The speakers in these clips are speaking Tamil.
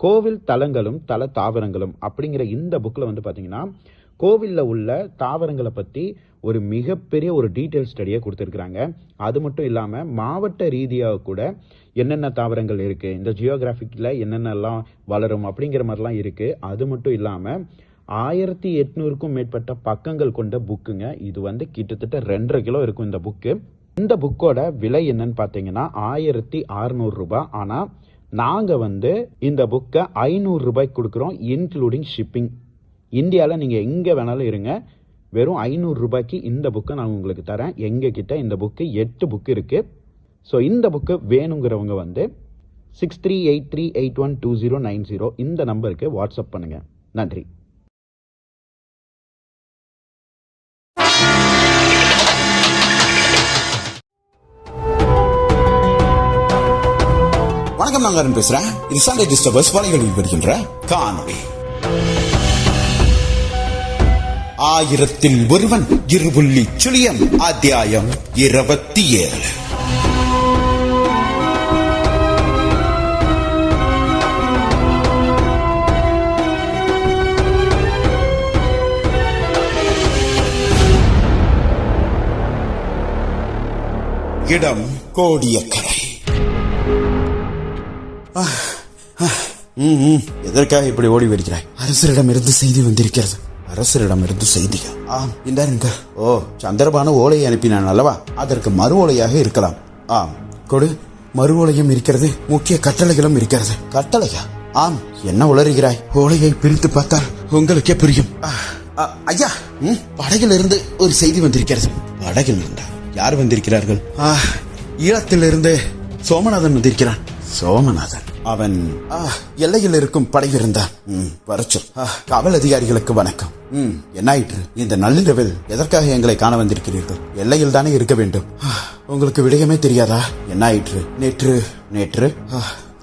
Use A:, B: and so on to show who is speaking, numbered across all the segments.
A: கோவில் தலங்களும் தல தாவரங்களும் அப்படிங்கிற இந்த புக்கில் வந்து பார்த்தீங்கன்னா கோவிலில் உள்ள தாவரங்களை பற்றி ஒரு மிகப்பெரிய ஒரு டீட்டெயில் ஸ்டடியை கொடுத்துருக்குறாங்க. அது மட்டும் இல்லாமல் மாவட்ட ரீதியாக கூட என்னென்ன தாவரங்கள் இருக்குது இந்த ஜியோகிராஃபிக்கில் என்னென்னலாம் வளரும் அப்படிங்கிற மாதிரிலாம் இருக்குது அது மட்டும் இல்லாமல் ஆயிரத்தி எட்நூறுக்கும் மேற்பட்ட பக்கங்கள் கொண்ட புக்குங்க இது வந்து கிட்டத்தட்ட ரெண்டரை கிலோ இருக்கும் இந்த புக்கு இந்த புக்கோட விலை என்னன்னு பார்த்தீங்கன்னா ஆயிரத்தி அறுநூறு ரூபாய். ஆனால் நாங்கள் வந்து இந்த புக்கை ஐநூறு ரூபாய்க்கு கொடுக்குறோம் இன்க்ளூடிங் ஷிப்பிங் இந்தியாவில் நீங்கள் எங்கே வேணாலும் இருங்க. வெறும் ஐநூறு ரூபாய்க்கு இந்த புக்கை நான் உங்களுக்கு தரேன். எங்கள் கிட்ட இந்த புக்கு எட்டு புக்கு இருக்குது ஸோ இந்த புக்கு வேணுங்கிறவங்க வந்து six three eight three eight one two zero nine zero இந்த நம்பருக்கு வாட்ஸ்அப் பண்ணுங்கள் நன்றி.
B: வணக்கம் நாங்க அருண் பேசுறேன் இது சண்டே டிஸ்டர்பர்ஸ் வலைகளில் வருகின்ற காணொலி ஆயிரத்தில் ஒருவன் இருபுள்ளி சுழியம் அத்தியாயம் இருபத்தி ஏழு இடம் கோடியக்கரை. ம். எதற்காக இப்படி ஓடி வருகிறாய்? அரசரிடமிருந்து செய்தி வந்திருக்கிறது. அரசரிடமிருந்து செய்தியா ஆம் இந்தாருங்க ஓ சந்திரபானு ஓலையை அனுப்பினான் அல்லவா? அதற்கு மறு ஓலையாக இருக்கலாம். ஆம். கொடு மறு ஓலையும் இருக்கிறது முக்கிய கட்டளைகளும் இருக்கிறது. கட்டளையா? ஆம். என்ன உளறுகிறாய்? ஓலையை பிரித்து பார்த்தால் உங்களுக்கே புரியும். ஐயா! ம், படகிலிருந்து ஒரு செய்தி வந்திருக்கிறது. படகில் இருந்தா யார் வந்திருக்கிறார்கள்? ஆ, ஈழத்திலிருந்து சோமநாதன் வந்திருக்கிறான். சோமநாதன்? அவன் ஆ, எல்லையில் இருக்கும் படையிருந்தான் ம், வரச்சொல் காவல் அதிகாரிகளுக்கு வணக்கம். ம், என்ன ஆயிற்று இந்த நள்ளிரவில் எதற்காக எங்களை காண வந்திருக்கிறீர்கள்? எல்லையில் தானே இருக்க வேண்டும். உங்களுக்கு விடயமே தெரியாதா? என்ன ஆயிற்று நேற்று நேற்று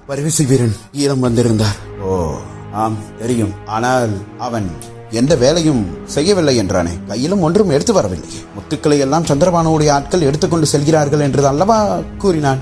B: பரிவசி வீரன் ஈழம் வந்திருந்தார். ஓ ஆம் தெரியும். ஆனால் அவன் எந்த வேலையும் செய்யவில்லை என்றானே? கையிலும் ஒன்றும் எடுத்து வரவில்லை. முத்துக்களை எல்லாம் சந்திரபானுடைய ஆட்கள் எடுத்துக்கொண்டு செல்கிறார்கள் என்று அல்லவா? கூறினான்.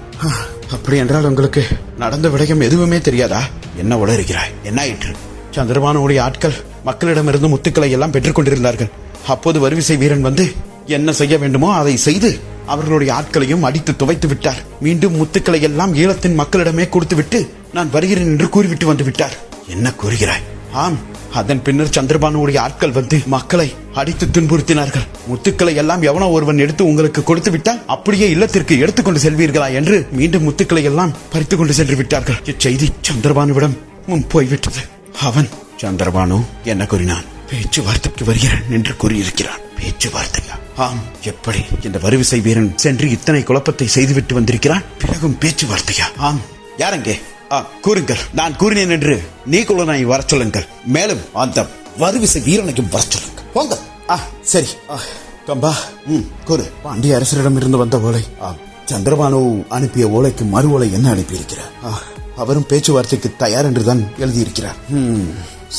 B: அப்படி என்றால் உங்களுக்கு நடந்த விடயம் எதுவுமே தெரியாதா? என்ன உளறுகிறாய் என்ன ஆயிற்று? சந்திரபானுடைய ஆட்கள் மக்களிடமிருந்து முத்துக்களை எல்லாம் பெற்றுக்கொண்டிருந்தார்கள் அப்போது வருவிசை வீரன் வந்து என்ன செய்ய வேண்டுமோ அதை செய்து. அவர்களுடைய ஆட்களையும் அடித்து துவைத்து விட்டார். மீண்டும் முத்துக்களை எல்லாம் ஈழத்தின் மக்களிடமே கொடுத்து விட்டு நான் வருகிறேன் என்று கூறிவிட்டு வந்து விட்டார். என்ன கூறுகிறாய்? ஆம் அதன் பின்னர் சந்திரபானுடைய ஆட்கள் வந்து மக்களை அடித்து துன்புறுத்தினார்கள். முத்துக்களை எல்லாம் எவனோ ஒருவன் எடுத்து உங்களுக்கு கொடுத்து விட்டால் அப்படியே இல்லத்திற்கு எடுத்துக்கொண்டு செல்வீர்களா என்று மீண்டும் முத்துக்களை எல்லாம் பறித்துக் கொண்டு சென்று விட்டார்கள். இச்செய்தி சந்திரபானுவிடம் முன் போய்விட்டது. அவன் சந்திரபானு என்ன கூறினான்? பேச்சுவார்த்தைக்கு வருகிறேன் என்று கூறியிருக்கிறான். பேச்சுவார்த்தையா? ஆம் எப்படி? இந்த வருவிசை வீரன் சென்று இத்தனை குழப்பத்தை செய்துவிட்டு வந்திருக்கிறான். பிறகும் பேச்சுவார்த்தையா? ஆம். யாரங்கே கூறுங்கள். நான் கூறினேன் என்று நீ குலனை வர சொல்லுங்கள். மேலும் அந்த வருவிசை வீரனையும் வர சொல்லுங்கள். போங்க. ஆ சரி. கம்பா. ம் கூறு. பாண்டிய அரசரிடம் இருந்து வந்த ஓலை. ஆ, சந்திரபானு அனுப்பிய ஓலைக்கு மறு ஓலை என்ன அனுப்பியிருக்கிறார்? அவரும் பேச்சுவார்த்தைக்கு தயார் என்றுதான் எழுதியிருக்கிறார். ம்,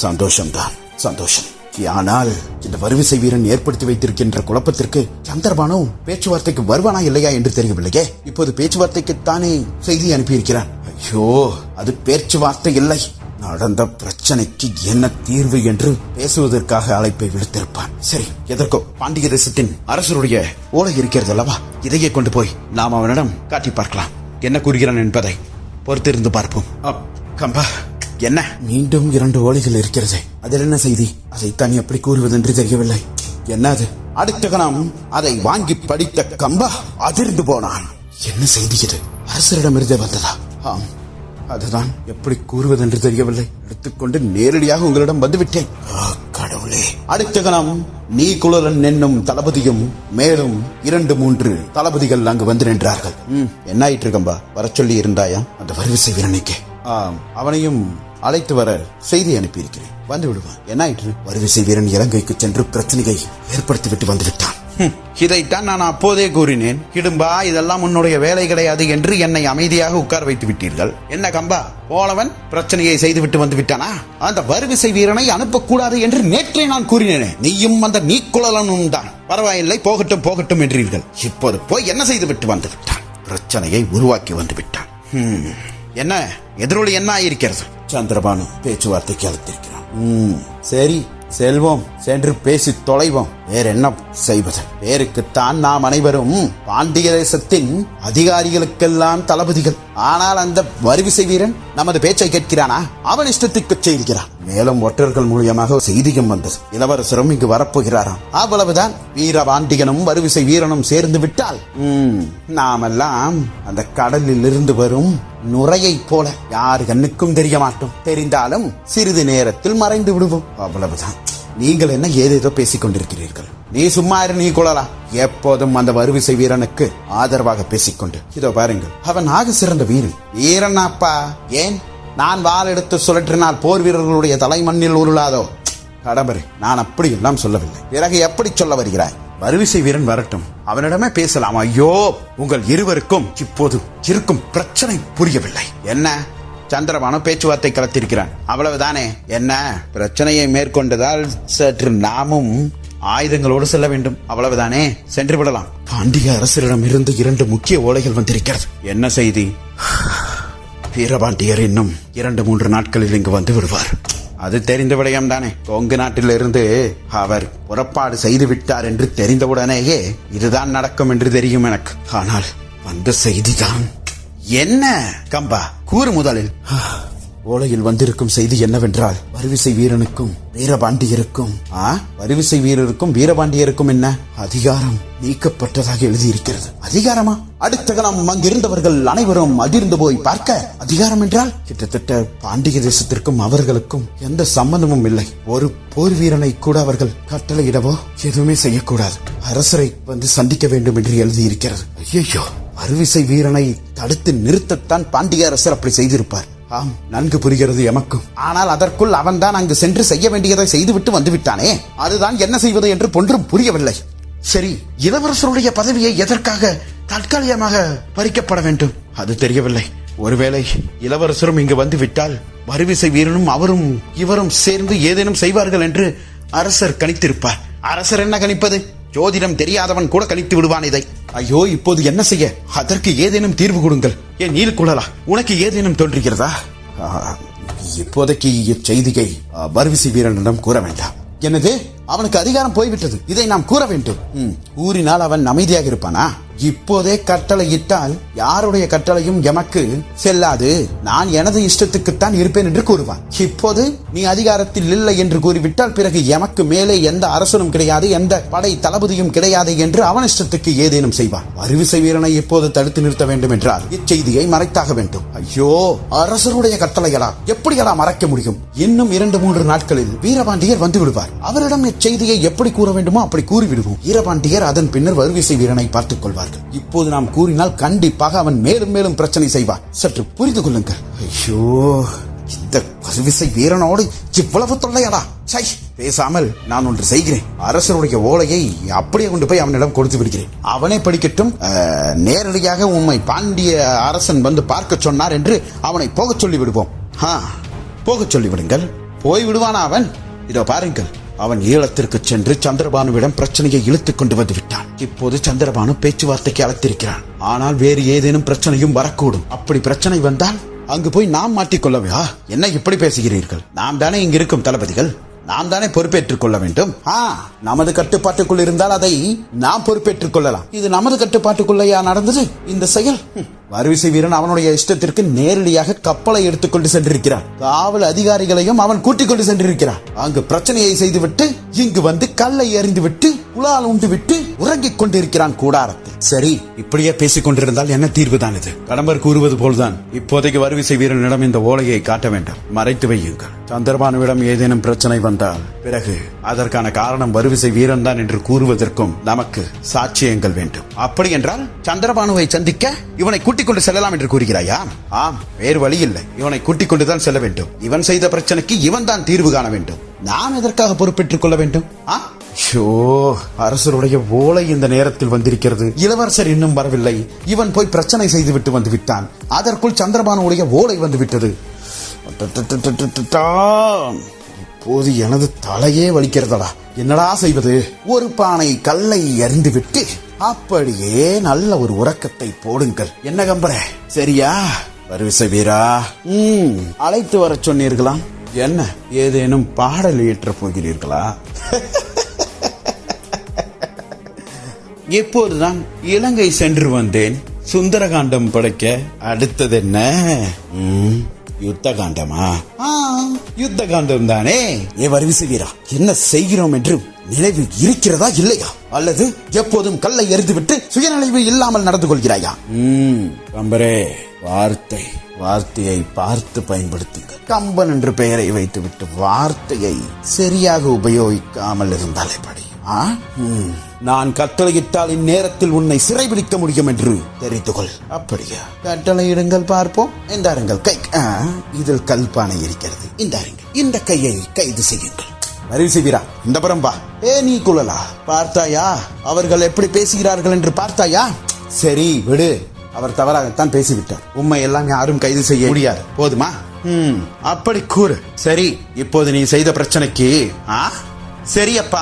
B: சந்தோஷம்தான். சந்தோஷம். ஆனால் இந்த வருவிசை வீரன் ஏற்படுத்தி வைத்திருக்கின்ற குழப்பத்திற்கு சந்திரபானு பேச்சுவார்த்தைக்கு வருவானா இல்லையா என்று தெரியவில்லையே. இப்போது பேச்சுவார்த்தைக்கு தானே செய்தி அனுப்பியிருக்கிறான். ஐயோ அது பேச்சுவார்த்தை இல்லை. நடந்த பிரச்சனைக்கு என்ன தீர்வு என்று பேசுவதற்காக அழைப்பை விடுத்திருப்பான். சரி எதற்கோ பாண்டிய தேசத்தின் அரசருடைய ஓலை இருக்கிறது அல்லவா? இதையே கொண்டு போய் நாம் அவனிடம் காட்டி பார்க்கலாம். என்ன கூறுகிறான் என்பதை பொறுத்திருந்து பார்ப்போம். அப், கம்பா என்ன? மீண்டும் இரண்டு ஓலைகள் இருக்கிறது. அதில் என்ன செய்தி? அதைத்தான் எப்படி கூறுவதென்று தெரியவில்லை. என்ன அது? அடுத்த கணம் அதை வாங்கி படித்த கம்பா அதிர்ந்து போனான். என்ன செய்தி இது? அரசரிடமிருந்தே வந்ததா? ஆம் அதுதான். எப்படி கூறுவதென்று தெரியவில்லை. எடுத்துக்கொண்டு நேரடியாக உங்களிடம் வந்துவிட்டேன். கடவுளே. அடுத்த கணம் நீ குழலன் என்னும் தளபதியும் மேலும் இரண்டு மூன்று தளபதிகள் அங்கு வந்து நின்றார்கள். என்ன ஆயிற்று கம்பா? வர சொல்லி இருந்தாயா? அந்த வருவிசை வீரனுக்கு அவனையும் அழைத்து வர செய்தி அனுப்பியிருக்கிறேன். வந்து விடுவான் என்ன ஆயிற்று வருவிசை வீரன் இலங்கைக்கு சென்று பிரச்சனையை ஏற்படுத்திவிட்டு வந்து விட்டான். இதைத்தான் நான் அப்போதே கூறினேன். கிடும்பா இதெல்லாம் உன்னுடைய வேலை கிடையாது என்று என்னை அமைதியாக உட்கார வைத்து விட்டீர்கள். என்ன கம்பா போலவன் பிரச்சனையை செய்துவிட்டு வந்து விட்டானா? அந்த வருவிசை வீரனை அனுப்பக்கூடாது என்று நேற்றே நான் கூறினேனே. நீயும் அந்த நீக்குழலனும் தான் பரவாயில்லை போகட்டும் போகட்டும் என்றீர்கள். இப்போது போய் என்ன செய்து விட்டு வந்து விட்டான்? பிரச்சனையை உருவாக்கி வந்து விட்டான். என்ன? எதிரொலி என்ன ஆயிருக்கிறது? சந்திரபானு பேச்சுவார்த்தைக்கு அழைத்திருக்கிறான் ம், சரி செல்வோம். சென்று பேசி தொலைவோம். வேற என்ன செய்வது? பேருக்குத்தான் நாம் அனைவரும் பாண்டிய தேசத்தின் அதிகாரிகளுக்கெல்லாம் தளபதிகள். ஆனால் அந்த வரிவிசை வீரன் நமது பேச்சை கேட்கிறானா? அவன் இஷ்டத்துக்கு செய்கிறான். மேலும் ஒற்றர்கள் மூலியமாக செய்தியும் வந்தது. இளவரசரும் இங்கு வரப்போகிறாராம். அவ்வளவுதான். வீரபாண்டியனும் வரிவிசை வீரனும் சேர்ந்து விட்டால் நாமெல்லாம் அந்த கடலில் இருந்து வரும் நுரையை போல யார் கண்ணுக்கும் தெரிய மாட்டோம். தெரிந்தாலும் சிறிது நேரத்தில் மறைந்து விடுவோம். அவ்வளவுதான். நீங்கள் என்ன ஏதேதோ பேசிக் கொண்டிருக்கிறீர்கள் நீ சும்மா இரு நீ கொள்ளலாம் எப்போதும் அந்த வருவிசை வீரனுக்கு ஆதரவாக பேசிக்கொண்டு. இதோ பாருங்கள். அவன் ஆக சிறந்த வீரன். வீரன் அப்பா. ஏன்? நான் வால் எடுத்து சுழற்றினால் போர் வீரர்களுடைய தலைமண்ணில் உருளாதோ? கடம்பரே நான் அப்படி எல்லாம் சொல்லவில்லை. பிறகு எப்படி சொல்ல வருகிறாய்? வருவிசை வீரன் வரட்டும். அவனிடமே பேசலாம். ஐயோ உங்கள் இருவருக்கும் இப்போது இருக்கும் பிரச்சனை புரியவில்லை. என்ன? சந்திரபானு பேச்சுவார்த்தை கலத்திருக்கிறான். அவ்வளவுதானே? என்ன? பிரச்சனையை மேற்கொண்டதால் சற்று நாமும் ஆயுதங்களோடு செல்ல வேண்டும். அவ்வளவுதானே? சென்று விடலாம். பாண்டிய அரசரிடம் இருந்து இரண்டு முக்கிய ஓலைகள் வந்திருக்கிறது. என்ன செய்தி? வீரபாண்டியர் இன்னும் இரண்டு மூன்று நாட்களில் இங்கு வந்து விடுவார். அது தெரிந்த விடயம் தானே கொங்கு நாட்டிலிருந்து அவர் புறப்பாடு செய்து விட்டார் என்று தெரிந்தவுடனேயே இதுதான் நடக்கும் என்று தெரியும் எனக்கு. ஆனால் வந்த செய்திதான். என்ன? கம்பா கூறு முதலில். ஓலையில் வந்திருக்கும் செய்தி என்னவென்றால் வரிவிசை வீரனுக்கும் வீரபாண்டியருக்கும் ஆ? வரிவிசை வீரருக்கும் வீரபாண்டியருக்கும் என்ன? அதிகாரம் நீக்கப்பட்டதாக எழுதியிருக்கிறது. அதிகாரமா? அடுத்த கணம் அங்கிருந்தவர்கள் அனைவரும் அதிர்ந்து போய் பார்க்க அதிகாரம் என்றால் கிட்டத்தட்ட பாண்டிய தேசத்திற்கும் அவர்களுக்கும் எந்த சம்பந்தமும் இல்லை. ஒரு போர் வீரனை கூட அவர்கள் கட்டளையிடவோ எதுவுமே செய்யக்கூடாது. அரசரை வந்து சந்திக்க வேண்டும் என்று எழுதியிருக்கிறது. ஐயோ அறுவிசை வீரனை தடுத்து நிறுத்தத்தான் பாண்டிய அரசர் அப்படி செய்திருப்பார். ஆம் நன்கு புரிகிறது எமக்கும். ஆனால் அதற்குள் அவன்தான் அங்கு சென்று செய்ய வேண்டியதை செய்துவிட்டு வந்துவிட்டானே. அதுதான் என்ன செய்வது என்று ஒன்றும் புரியவில்லை. சரி இளவரசருடைய பதவியை எதற்காக தற்காலிகமாக பறிக்கப்பட வேண்டும்? அது தெரியவில்லை. ஒருவேளை இளவரசரும் இங்கு வந்து விட்டால் வருவிசை வீரனும் அவரும் இவரும் சேர்ந்து ஏதேனும் செய்வார்கள் என்று அரசர் கணித்திருப்பார். அரசர் என்ன கணிப்பது? ஜோதிடம் தெரியாதவன் கூட கணித்து விடுவான் இதை. ஐயோ இப்போது என்ன செய்ய? அதற்கு ஏதேனும் தீர்வு கொடுங்கள். ஏன் நீல்குழலா உனக்கு ஏதேனும் தோன்றுகிறதா? இப்போதைக்கு இச்செய்தியை ஆ, வீரனிடம் கூற வேண்டாம். என்னது? அவனுக்கு அதிகாரம் போய்விட்டது. இதை நாம் கூற வேண்டும். ம், கூறினால் அவன் அமைதியாக இருப்பானா? இப்போதே கட்டளையிட்டால் யாருடைய கட்டளையும் எமக்கு செல்லாது. நான் எனது இஷ்டத்துக்குத்தான் இருப்பேன் என்று கூறுவான். இப்போது நீ அதிகாரத்தில் இல்லை என்று கூறிவிட்டால் பிறகு எமக்கு மேலே எந்த அரசனும் கிடையாது எந்த படை தளபதியும் கிடையாது என்று அவன் இஷ்டத்துக்கு ஏதேனும் செய்வான். அறிவிசை வீரனை இப்போது தடுத்து நிறுத்த வேண்டும் என்றால் இச்செய்தியை மறைத்தாக வேண்டும். ஐயோ அரசருடைய கட்டளைகளா எப்படியெல்லாம் மறைக்க முடியும்? இன்னும் இரண்டு மூன்று நாட்களில் வீரபாண்டியர் வந்து விடுவார். அவரிடம் இச்செய்தியை எப்படி கூற வேண்டுமோ அப்படி கூறிவிடுவோம். வீரபாண்டியர் அதன் பின்னர் வருவிசை வீரனை பார்த்துக் கொள்வார்கள் இப்போது நாம் கூறினால் கண்டிப்பாக அவன் மேலும் மேலும் பிரச்சனை செய்வான். சற்று புரிந்து கொள்ளுங்கள். ஐயோ இந்த வருவிசை வீரனோடு இவ்வளவு தொல்லையடா. சை பேசாமல் நான் ஒன்று செய்கிறேன். அரசருடைய ஓலையை அப்படியே கொண்டு போய் அவனிடம் கொடுத்து விடுகிறேன். அவனே படிக்கட்டும். நேரடியாக உண்மை பாண்டிய அரசன் வந்து பார்க்க சொன்னார் என்று அவனை போகச் சொல்லி விடுவோம் ஆ போகச் சொல்லி விடுங்கள் போய் விடுவானா அவன்? இதோ பாருங்கள். அவன் ஈழத்திற்கு சென்று சந்திரபானுவிடம் பிரச்சனையை இழுத்துக் கொண்டு வந்து விட்டான். இப்போது சந்திரபானு பேச்சுவார்த்தைக்கு அழைத்திருக்கிறான். ஆனால் வேறு ஏதேனும் பிரச்சனையும் வரக்கூடும். அப்படி பிரச்சனை வந்தால் அங்கு போய் நாம் மாட்டிக்கொள்ளவா என்ன இப்படி பேசுகிறீர்கள்? நாம் தானே இங்கு இருக்கும் தளபதிகள். நாம் தானே பொறுப்பேற்றுக் கொள்ள வேண்டும். ஆ நமது கட்டுப்பாட்டுக்குள் இருந்தால் அதை நாம் பொறுப்பேற்றுக் கொள்ளலாம். இது நமது கட்டுப்பாட்டுக்குள்ளையா நடந்தது? இந்த செயல்? வரிசை வீரன் அவனுடைய இஷ்டத்திற்கு நேரடியாக கப்பலை எடுத்துக்கொண்டு சென்றிருக்கிறான். காவல் அதிகாரிகளையும் அவன் கூட்டிக் கொண்டு சென்றிருக்கிறான். அங்கு பிரச்சனையை செய்துவிட்டு இங்கு வந்து கல்லை எறிந்து விட்டு குழால் உண்டு விட்டு உறங்கிக் கொண்டிருக்கிறான் கூடாரத்தில் சரி இப்படியே பேசிக் கொண்டிருந்தால் என்ன தீர்வு தான் இது? கடம்பர் கூறுவது போல்தான். இப்போதைக்கு வருவிசை வீரனிடம் இந்த ஓலையை காட்ட வேண்டாம். மறைத்து வையுங்கள். சந்திரபானுவிடம் ஏதேனும் பிரச்சனை வந்தால் பிறகு அதற்கான காரணம் வருவிசை வீரன் தான் என்று கூறுவதற்கும் நமக்கு சாட்சியங்கள் வேண்டும். அப்படி என்றால் சந்திரபானுவை சந்திக்க இவனை கூட்டிக் கொண்டு செல்லலாம் என்று கூறுகிறாயா? ஆம் வேறு வழி இல்லை. இவனை கூட்டிக் கொண்டுதான் செல்ல வேண்டும். இவன் செய்த பிரச்சனைக்கு இவன் தான் தீர்வு காண வேண்டும். நாம் எதற்காக பொறுப்பேற்றுக் கொள்ள வேண்டும்? ஆ? ஷோ அரசருடைய ஓலை இந்த நேரத்தில் வந்திருக்கிறது. இளவரசர் இன்னும் வரவில்லை. இவன் போய் பிரச்சனை செய்துவிட்டு வந்து விட்டான் அதற்குள் சந்திரபானுடைய ஓலை வந்து விட்டது இப்போது எனது தலையே வலிக்கிறதடா என்னடா செய்வது ஒரு பானை கல்லை எறிந்து விட்டு அப்படியே நல்ல ஒரு உறக்கத்தை போடுங்கள். என்ன கம்பர? சரியா? வருவிசை வீரா. ம், அழைத்து வரச் சொன்னீர்களாம் என்ன ஏதேனும் பாடல் இயற்ற போகிறீர்களா? எப்போதுதான் இலங்கை சென்று வந்தேன். சுந்தரகாண்டம் படைக்க அடுத்தது என்ன? யுத்த காண்டமா ஆ, யுத்த காண்டம் தானே ஏ வருவிசை வீரா என்ன செய்கிறோம் என்று நினைவு இருக்கிறதா இல்லையா அல்லது எப்போதும் கல்லை எறிந்துவிட்டு சுயநினைவு இல்லாமல் நடந்து கொள்கிறாயா கம்பரே வார்த்தை வார்த்தையை பார்த்து பயன்படுத்துங்கள் கம்பன் என்று பெயரை வைத்துவிட்டு வார்த்தையை சரியாக உபயோகிக்காமல் இருந்தால்? ம். நான் கட்டளையிட்டால் இந்நேரத்தில் உன்னை சிறைபிடிக்க முடியும் என்று. தெரிந்துகொள். அப்படியா? கட்டளையிடுங்கள் பார்ப்போம். இந்தாருங்கள் கை. ஆ, இதில் கல்பானை இருக்கிறது இந்தாருங்கள். இந்த கையை கைது செய்யுங்கள். அறிவு செய்வீரா இந்த புறம் வா. ஏ நீ குழலா? பார்த்தாயா? அவர்கள் எப்படி பேசுகிறார்கள் என்று பார்த்தாயா? சரி விடு. அவர் தவறாகத்தான் பேசிவிட்டார். உண்மை எல்லாம் யாரும் கைது செய்ய முடியாது. போதுமா? ம் அப்படி கூறு. சரி இப்போது நீ செய்த பிரச்சனைக்கு ஆ? சரியப்பா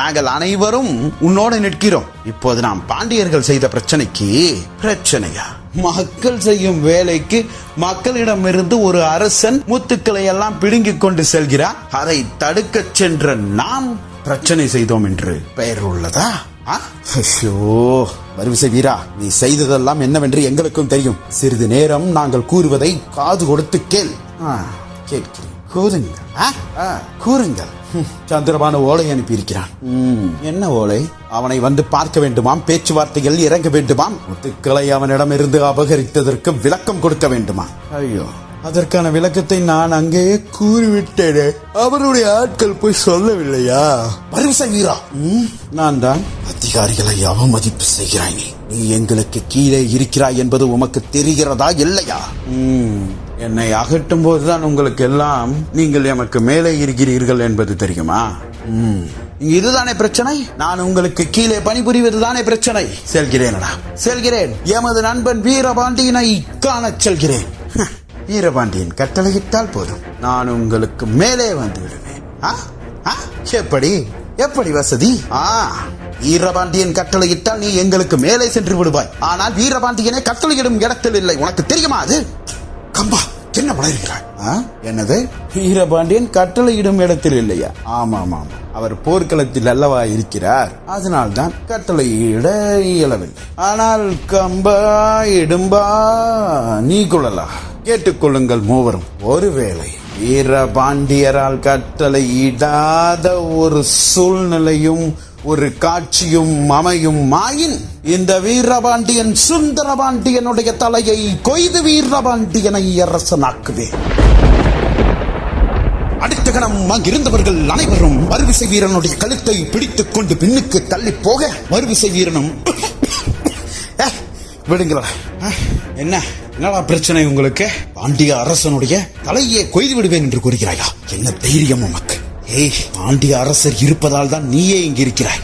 B: நாங்கள் அனைவரும் உன்னோடு நிற்கிறோம். இப்போது நாம் பாண்டியர்கள் செய்த பிரச்சனைக்கு பிரச்சனையா? மக்கள் செய்யும் வேலைக்கு மக்களிடமிருந்து ஒரு அரசன் முத்துக்களை எல்லாம் பிடுங்கிக் கொண்டு செல்கிறார். அதை தடுக்கச் சென்ற நாம் பிரச்சனை செய்தோம் என்று பெயர் உள்ளதா? ஆ? ஐயோ வருவிசை வீரா நீ செய்ததெல்லாம் என்னவென்று எங்களுக்கும் தெரியும். சிறிது நேரம் நாங்கள் கூறுவதை காது கொடுத்து கேள். ஆ, கேட்கிறேன். கூறுங்கள். கூறுங்கள். சந்திரபானு ஓலை அனுப்பியிருக்கிறான். என்ன ஓலை? அவனை வந்து பார்க்க வேண்டுமாம் பேச்சுவார்த்தைகள் இறங்க வேண்டுமாம். முத்துக்களை அவனிடமிருந்து அபகரித்ததற்கு விளக்கம் கொடுக்க வேண்டுமா ஐயோ. அதற்கான விளக்கத்தை நான் அங்கேயே கூறிவிட்டேனே. அவருடைய ஆட்கள் போய் சொல்லவில்லையா? பரிச வீரா. நான் தான். அதிகாரிகளை அவமதிப்பு செய்கிறாய் நீ. எங்களுக்கு கீழே இருக்கிறாய் என்பது உமக்கு தெரிகிறதா இல்லையா? என்னை அகட்டும் போதுதான் உங்களுக்கு எல்லாம் நீங்கள் எமக்கு மேலே இருக்கிறீர்கள் என்பது தெரியுமா? ம், இதுதானே பிரச்சனை? நான் உங்களுக்கு கீழே பணிபுரிவதுதானே பிரச்சனை? செல்கிறேனடா. செல்கிறேன். எமது நண்பன் வீரபாண்டியனை காணச் செல்கிறேன். வீரபாண்டியன் கட்டளையிட்டால் போதும். நான் உங்களுக்கு மேலே வந்து விடுவேன். ஆ? ஆ? எப்படி? எப்படி வசதி? ஆ. வீரபாண்டியன் கட்டளையிட்டால் நீ எங்களுக்கு மேலே சென்று விடுவாய். ஆனால் வீரபாண்டியனை கட்டளையிடும் இடத்தில் இல்லை. உனக்கு தெரியுமா அது? கம்பா என்ன ஆ? என்னது? வீரபாண்டியன் கட்டளையிடும் இடத்தில் இல்லையா? ஆமாம் ஆமாம் அவர் போர்க்களத்தில் அல்லவா இருக்கிறார்? அதனால்தான் கட்டளையிட இயலவில்லை. ஆனால் கம்பா இடும்பா நீ கொள்ளலா? கேட்டுக்கொள்ளுங்கள் மூவரும். ஒருவேளை வீரபாண்டியரால் கட்டளையிடாத ஒரு சூழ்நிலையும் ஒரு காட்சியும் அமையும் மாயின். இந்த வீரபாண்டியன் சுந்தரபாண்டியனுடைய தலையை கொய்து வீரபாண்டியனை அரசனாக்குவேன் அடுத்த கணம் அங்கிருந்தவர்கள் அனைவரும் மறுவிசை வீரனுடைய கழுத்தை பிடித்துக் கொண்டு பின்னுக்கு தள்ளி போக மறுவிசை வீரனும் "ஏ, விடுங்களா? என்ன? என்னடா பிரச்சனை உங்களுக்கு? பாண்டிய அரசனுடைய தலையை கொய்து விடுவேன் என்று கூறுகிறாயா? என்ன தைரியம் உனக்கு ஏய் பாண்டிய அரசர் இருப்பதால் தான் நீயே இங்கு இருக்கிறாய்.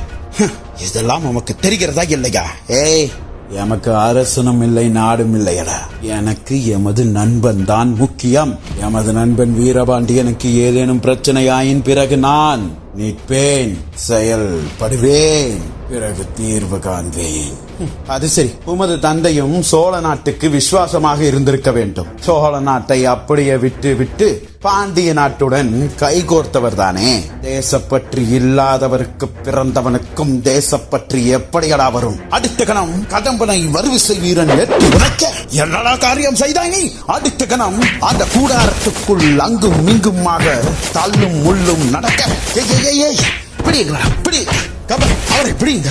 B: இதெல்லாம் உமக்கு தெரிகிறதா இல்லையா? ஏய் எமக்கு அரசனும் இல்லை நாடும் இல்லையடா. எனக்கு எமது நண்பன் தான் முக்கியம். எமது நண்பன் வீரபாண்டியனுக்கு ஏதேனும் பிரச்சனையாயின் பிறகு நான் நிற்பேன் செயல்படுவேன். பிறகு தீர்வு காண்பேன். அது சரி. உமது தந்தையும் சோழ நாட்டுக்கு விசுவாசமாக இருந்திருக்க வேண்டும். சோழ நாட்டை அப்படியே விட்டு விட்டு பாண்டிய நாட்டுடன் கைகோர்த்தவர் தானே தேசப்பற்று இல்லாதவருக்கு பிறந்தவனுக்கும் தேசப்பற்று எப்படியடா வரும்? அடுத்த கணம் கடம்பனை வருவிசை வீரன் எட்டி உரைக்க என்னடா காரியம் செய்தாய் நீ? அடுத்த கணம் அந்த கூடாரத்துக்குள் அங்கும் இங்குமாக தள்ளும் முள்ளும் நடக்க. ஏய், ஏய், ஏய், பிடிங்களா பிடி. கபர் அவரை பிடிங்க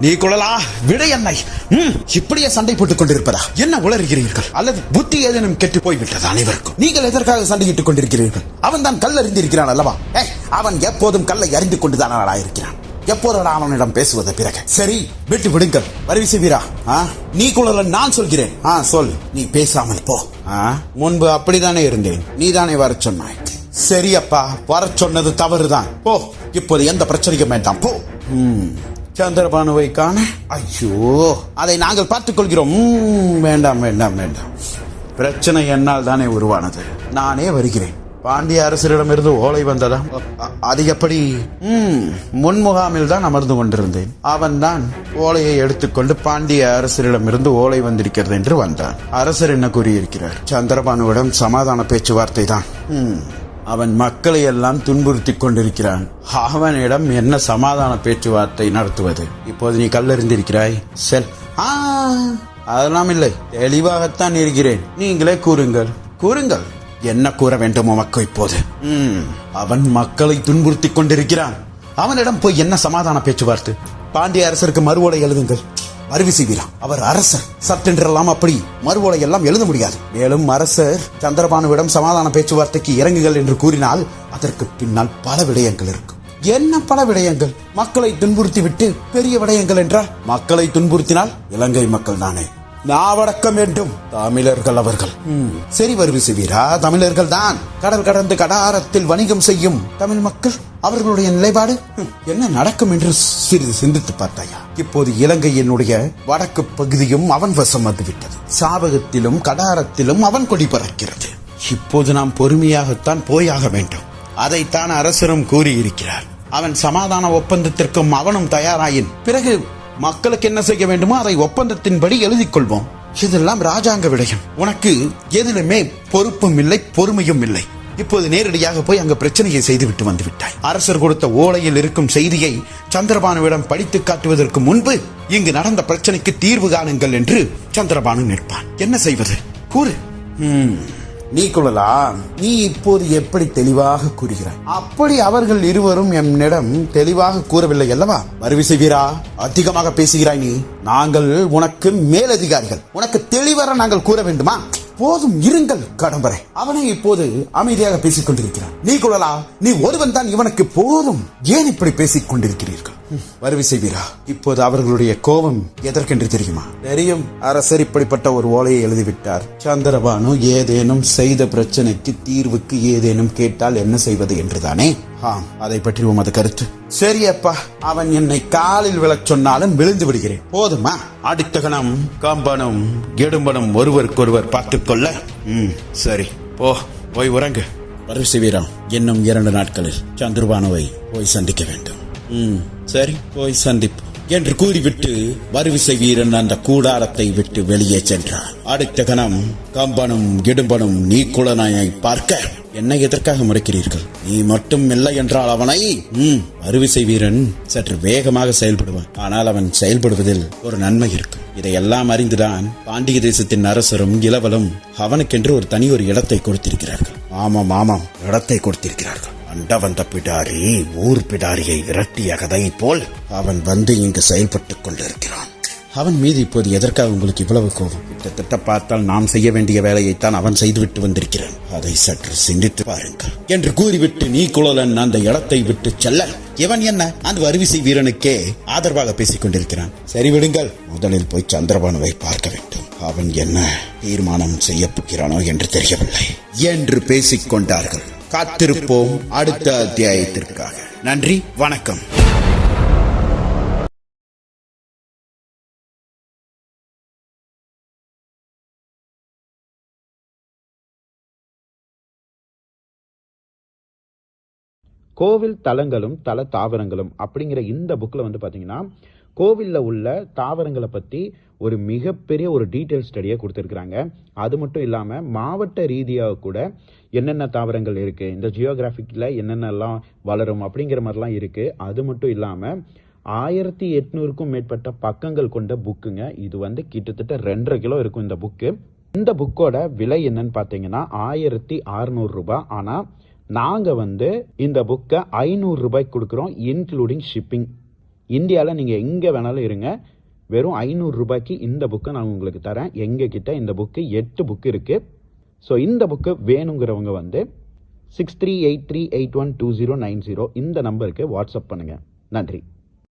B: நீ குழலா விடை என்னை. ம், இப்படியே சண்டை போட்டுக் கொண்டிருப்பதா? என்ன உளறுகிறீர்கள்? அல்லது புத்தி ஏதேனும் கெட்டு போய்விட்டது அனைவருக்கும்? நீங்கள் எதற்காக சண்டையிட்டுக் கொண்டிருக்கிறீர்கள்? அவன் தான் கல் அறிந்திருக்கிறான் அல்லவா? ஏ அவன் எப்போதும் கல்லை அறிந்து கொண்டுதான் இருக்கிறான். எப்போதடா அவனிடம் பேசுவது பிறகு. சரி விட்டு விடுங்கள். வருவிசை வீரா ஆ, நீ குழலன் நான் சொல்கிறேன். ஆ சொல். நீ பேசாமல் போ. ஆ, முன்பு அப்படிதானே இருந்தேன். நீதானே வரச் சொன்னாய். சரி அப்பா வரச் சொன்னது தவறுதான். போ. இப்போது எந்த பிரச்சனையும் வேண்டாம். போ. ம், சந்திரபானுவை காண. ஐயோ. அதை நாங்கள் பார்த்துக் கொள்கிறோம். ம், வேண்டாம் வேண்டாம் வேண்டாம். பிரச்சனை என்னால் தானே உருவானது. நானே வருகிறேன். பாண்டிய அரசரிடமிருந்து ஓலை வந்ததா? அது எப்படி? ம், முன்முகாமில் தான் அமர்ந்து கொண்டிருந்தேன். அவன் தான் ஓலையை எடுத்துக்கொண்டு பாண்டிய அரசரிடமிருந்து ஓலை வந்திருக்கிறது என்று வந்தான். அரசர் என்ன கூறியிருக்கிறார்? சந்திரபானுவிடம் சமாதான பேச்சுவார்த்தை தான். ம், அவன் மக்களை எல்லாம் துன்புறுத்திக் கொண்டிருக்கிறான். அவனிடம் என்ன சமாதான பேச்சுவார்த்தை நடத்துவது? இப்போது நீ கல்லறிந்திருக்கிறாய். செல். ஆ, அதெல்லாம் இல்லை. தெளிவாகத்தான் இருக்கிறேன். நீங்களே கூறுங்கள். கூறுங்கள். என்ன கூற வேண்டும் உமக்கு இப்போது? ம், அவன் மக்களை துன்புறுத்திக் கொண்டிருக்கிறான். அவனிடம் போய் என்ன சமாதான பேச்சுவார்த்தை? பாண்டிய அரசருக்கு மறுவோலை எழுதுங்கள். அறிவு வீரா அவர் அரசர். சட்டென்றெல்லாம் அப்படி மறுவோலை எல்லாம் எழுத முடியாது. மேலும் அரசர் சந்திரபானுவிடம் சமாதான பேச்சுவார்த்தைக்கு இறங்குகள் என்று கூறினால் அதற்கு பின்னால் பல விடயங்கள் இருக்கும். என்ன பல விடயங்கள்? மக்களை துன்புறுத்தி விட்டு பெரிய விடயங்கள் என்றால்? மக்களை துன்புறுத்தினால் இலங்கை மக்கள் தானே. நாவடக்கம் வேண்டும். தமிழர்கள் அவர்கள். ம், சரி வருவி வீரா தமிழர்கள் தான். கடல் கடந்து கடாரத்தில் வணிகம் செய்யும் தமிழ் மக்கள் அவர்களுடைய நிலைப்பாடு. என்ன நடக்கும் என்று சிறிது சிந்தித்து பார்த்தாயா? இப்போது இலங்கையினுடைய வடக்கு பகுதியும் அவன் வசம் வந்துவிட்டது. சாவகத்திலும் கடாரத்திலும் அவன் கொடி பறக்கிறது. இப்போது நாம் பொறுமையாகத்தான் போயாக வேண்டும். அதைத்தான் அரசரும் கூறியிருக்கிறார். அவன் சமாதான ஒப்பந்தத்திற்கும் அவனும் தயாராயின். பிறகு மக்களுக்கு என்ன செய்ய வேண்டுமோ அதை ஒப்பந்தத்தின்படி எழுதிக் கொள்வோம் இதெல்லாம் ராஜாங்க விடயம். உனக்கு எதிலுமே பொறுப்பும் இல்லை பொறுமையும் இல்லை. இப்போது நேரடியாக போய் அங்கு பிரச்சனையை செய்துவிட்டு வந்து விட்டாய். அரசர் கொடுத்த ஓலையில் இருக்கும் செய்தியை சந்திரபானுவிடம் படித்து காட்டுவதற்கு முன்பு இங்கு நடந்த பிரச்சனைக்கு தீர்வு காணுங்கள் என்று சந்திரபானு நிற்பான். என்ன செய்வது? கூறு. நீ குழலா நீ இப்போது எப்படி தெளிவாக கூறுகிறாய்? அப்படி அவர்கள் இருவரும் என்னிடம் தெளிவாக கூறவில்லை அல்லவா? வருவிசை வீரா அதிகமாக பேசுகிறாய் நீ. நாங்கள் உனக்கு மேலதிகாரிகள். உனக்கு தெளிவர நாங்கள் கூற வேண்டுமா? போதும் இருங்கள் கடம்பரை. அவனை இப்போது அமைதியாக பேசிக் கொண்டிருக்கிறான் நீ குழலா நீ ஒருவன் தான் இவனுக்கு போதும். ஏன் இப்படி பேசிக் கொண்டிருக்கிறீர்கள் வருவிசை வீரா இப்போது அவர்களுடைய கோபம் எதற்கென்று தெரியுமா? தெரியும். அரசர் இப்படிப்பட்ட ஒரு ஓலையை எழுதிவிட்டார். சந்திரபானு ஏதேனும் செய்த பிரச்சனைக்கு தீர்வுக்கு ஏதேனும் கேட்டால் என்ன செய்வது என்றுதானே? ஆம் அதை பற்றி உமது கருத்து. சரி அப்பா அவன் என்னை காலில் விழச் சொன்னாலும் விழுந்து விடுகிறேன். போதுமா? அடுத்த கணம் கம்பனும் கெடும்பனும் ஒருவருக்கொருவர் பார்த்துக்கொள்ள ம் சரி. போ போய் உறங்கு. வருவிசை வீரா இன்னும் இரண்டு நாட்களில் சந்திரபானுவை போய் சந்திக்க வேண்டும். சரி போய் சந்திப்போம். என்று கூறிவிட்டு வருவிசை வீரன் அந்த கூடாரத்தை விட்டு வெளியே சென்றான். அடுத்த கணம் கம்பனும் இடும்பனும் நீ குளனாயை பார்க்க என்னை எதற்காக முறைக்கிறீர்கள்? நீ மட்டும் இல்லை என்றால் அவனை? ம் அறுவிசை வீரன் சற்று வேகமாக செயல்படுவான். ஆனால் அவன் செயல்படுவதில் ஒரு நன்மை இருக்கும் இதையெல்லாம் அறிந்துதான் பாண்டிய தேசத்தின் அரசரும் இளவலும் அவனுக்கென்று ஒரு தனி ஒரு இடத்தை கொடுத்திருக்கிறார்கள். ஆமாம் ஆமாம் இடத்தை கொடுத்திருக்கிறார்கள். அண்ட வந்த பிடாரி ஊர் பிடாரியை விரட்டிய கதை போல் அவன் வந்து இங்கு செயல்பட்டுக் கொண்டிருக்கிறான். அவன் மீது இப்போது எதற்காக உங்களுக்கு இவ்வளவு கோபம்? கிட்டத்தட்ட பார்த்தால் நாம் செய்ய வேண்டிய வேலையைத்தான் அவன் செய்துவிட்டு வந்திருக்கிறான். அதை சற்று சிந்தித்து பாருங்கள். என்று கூறிவிட்டு நீ குழலன் அந்த இடத்தை விட்டு செல்ல. இவன் என்ன? அந்த வருவிசை வீரனுக்கே ஆதரவாக பேசிக் கொண்டிருக்கிறான். சரி விடுங்கள். முதலில் போய் சந்திரபானுவை பார்க்க வேண்டும். அவன் என்ன தீர்மானம் செய்ய போகிறானோ என்று தெரியவில்லை. என்று பேசிக் கொண்டார்கள். காத்திருப்போம் அடுத்த அத்தியாயத்திற்காக. நன்றி வணக்கம்.
A: கோவில் தலங்களும் தல தாவரங்களும் அப்படிங்கிற இந்த புக்கில் வந்து பார்த்தீங்கன்னா கோவிலில் உள்ள தாவரங்களை பற்றி ஒரு மிகப்பெரிய ஒரு டீட்டெயில் ஸ்டடியை கொடுத்துருக்குறாங்க. அது மட்டும் இல்லாமல் மாவட்ட ரீதியாக கூட என்னென்ன தாவரங்கள் இருக்குது இந்த ஜியோகிராஃபிக்கில் என்னென்னலாம் வளரும் அப்படிங்கிற மாதிரிலாம் இருக்குது அது மட்டும் இல்லாமல் ஆயிரத்தி எட்நூறுக்கும் மேற்பட்ட பக்கங்கள் கொண்ட புக்குங்க இது வந்து கிட்டத்தட்ட ரெண்டரை கிலோ இருக்கும் இந்த புக்கு இந்த புக்கோட விலை என்னன்னு பார்த்தீங்கன்னா ஆயிரத்தி அறுநூறு ரூபாய். ஆனால் நாங்கள் வந்து இந்த புக்கை ஐநூறு ரூபாய்க்கு கொடுக்குறோம் இன்க்ளூடிங் ஷிப்பிங் இந்தியாவில் நீங்கள் எங்கே வேணாலும் இருங்க. வெறும் ஐநூறு ரூபாய்க்கு இந்த புக்கை நான் உங்களுக்கு தரேன். எங்கள் கிட்ட இந்த புக்கு எட்டு புக்கு இருக்குது ஸோ இந்த புக்கு வேணுங்கிறவங்க வந்து six three eight three eight one two zero nine zero இந்த நம்பருக்கு வாட்ஸ்அப் பண்ணுங்கள் நன்றி.